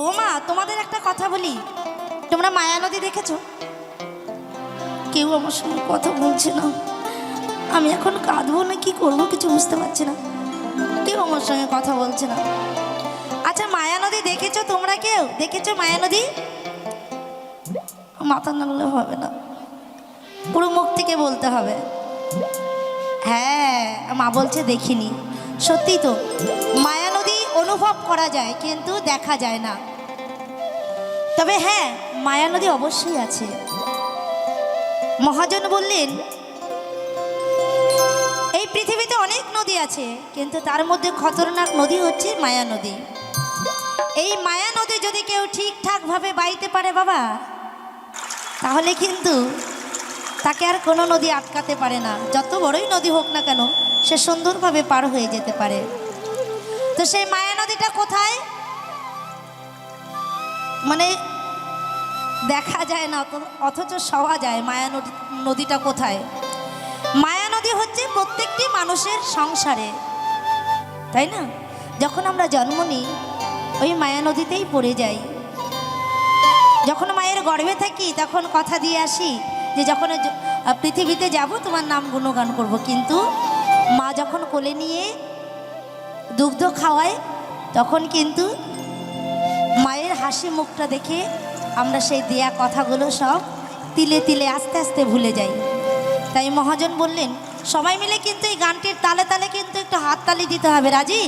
তো মা, তোমাদের একটা কথা বলি। তোমরা মায়া নদী দেখেছ? কেউ আমার সঙ্গে কথা বলছে না। আমি এখন কাঁদবো না, কি করব কিছু বুঝতে পারছি না। কেউ আমার সঙ্গে কথা বলছে না। আচ্ছা মায়া নদী দেখেছ তোমরা কেউ? দেখেছ মায়া নদী? মাথা নাড়লে হবে না। পুরো মুখ থেকে বলতে হবে। হ্যাঁ মা বলছে দেখিনি। সত্যি তো, মায়া নদী অনুভব করা যায়, কিন্তু দেখা যায় না। তবে হ্যাঁ মায়া নদী অবশ্যই আছে। মহাজন বললেন, এই পৃথিবীতে অনেক নদী আছে, কিন্তু তার মধ্যে খতরনাক নদী হচ্ছে মায়া নদী। এই মায়া নদী যদি কেউ ঠিকঠাকভাবে বাইতে পারে বাবা, তাহলে কিন্তু তাকে আর কোনো নদী আটকাতে পারে না। যত বড়ই নদী হোক না কেন, সে সুন্দরভাবে পার হয়ে যেতে পারে। তো সেই মায়া নদীটা কোথায়? মানে দেখা যায় না অথচ সওয়া যায় মায়া নদী, নদীটা কোথায়? মায়া নদী হচ্ছে প্রত্যেকটি মানুষের সংসারে, তাই না? যখন আমরা জন্ম নিই, ওই মায়া নদীতেই পড়ে যাই। যখন মায়ের গর্ভে থাকি, তখন কথা দিয়ে আসি যে যখন পৃথিবীতে যাব, তোমার নাম গুণগান করব। কিন্তু মা যখন কোলে নিয়ে দুগ্ধ খাওয়ায়, তখন কিন্তু মায়ের হাসি মুখটা দেখে আমরা সেই দেয়া কথাগুলো সব তিলে তিলে আস্তে আস্তে ভুলে যাই। তাই মহাজন বললেন, সবাই মিলে কিন্তু এই গানটির তালে তালে কিন্তু একটু হাততালি দিতে হবে, রাজি?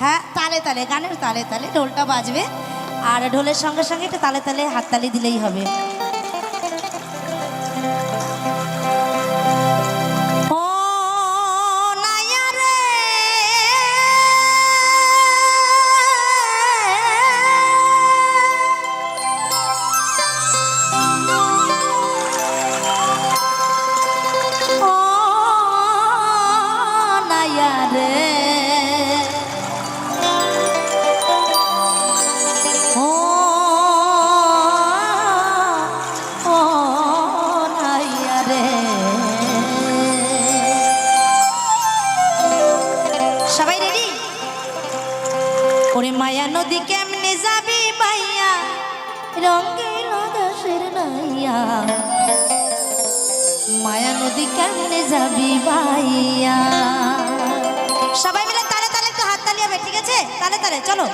হ্যাঁ তালে তালে, গানের তালে তালে ঢোলটা বাজবে, আর ঢোলের সঙ্গে সঙ্গে একটু তালে তালে হাততালি দিলেই হবে। ওরে মায়া নদী কেমনে যাবি মাইয়া রঙ্গিল দেশের নাইয়া মায়া নদী কেমনে যাবি বাইয়া সবাই মিলে তালে তালে একটু হাত তালিয়াবে, ঠিক আছে? তালে তালে, চলো।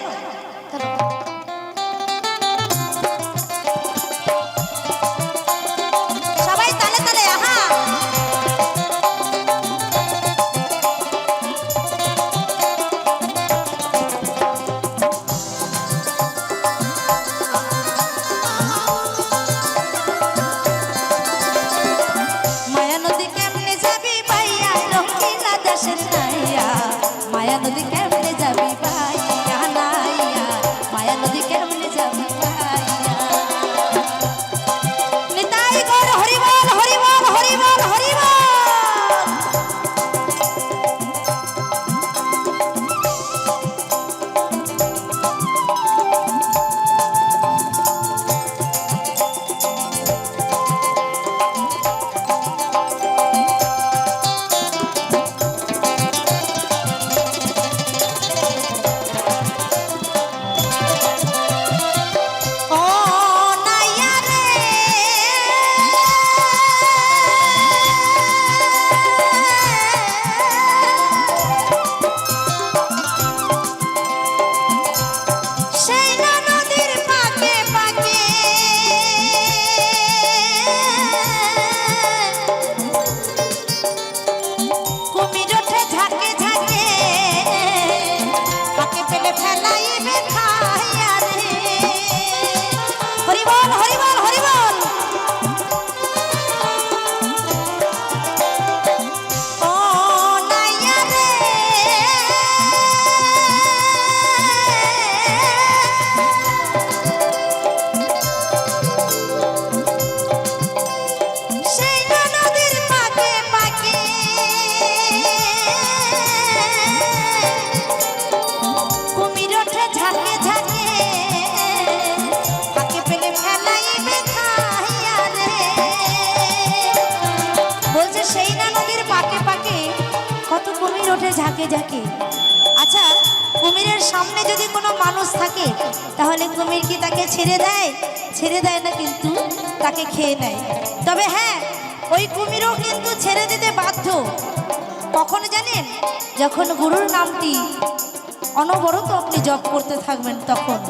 ঝাঁকে ঝাঁকে আচ্ছা কুমিরের সামনে যদি কোনো মানুষ থাকে, তাহলে কুমির কি তাকে ছেড়ে দেয়? ছেড়ে দেয় না কিন্তু, তাকে খেয়ে নেয়। তবে হ্যাঁ ওই কুমিরও কিন্তু ছেড়ে দিতে বাধ্য। কখন জানেন? যখন গুরুর নামটি অনবরত আপনি জপ করতে থাকবেন তখন।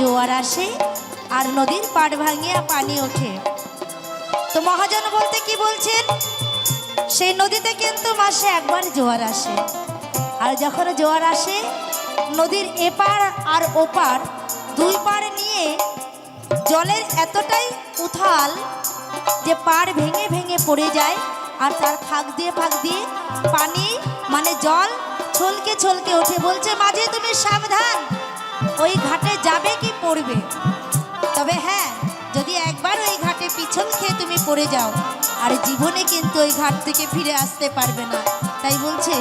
জোয়ার আসে আর নদীর পাড় ভাঙিয়া পানি ওঠে। তো মহাজন বলতে কি বলছেন? সেই নদীতে কিন্তু মাসে একবার জোয়ার আসে। আর যখন জোয়ার আসে, নদীর এপার আর ওপার দুই পাড় নিয়ে জলের এতটাই উথাল যে পাড় ভেঙে ভেঙে পড়ে যায় আর তার ফাঁক দিয়ে ফাঁক দিয়ে পানি মানে জল ছলকে ছলকে ওঠে। বলছে, মাঝে, তুমি সাবধান। ওই ঘাটে পড়বে। তবে হ্যাঁ যদি একবার ওই ঘাটে পিছন খেয়ে তুমি পড়ে যাও, আর জীবনে কিন্তু ওই ঘাট থেকে ফিরে আসতে পারবে না। তাই বলছে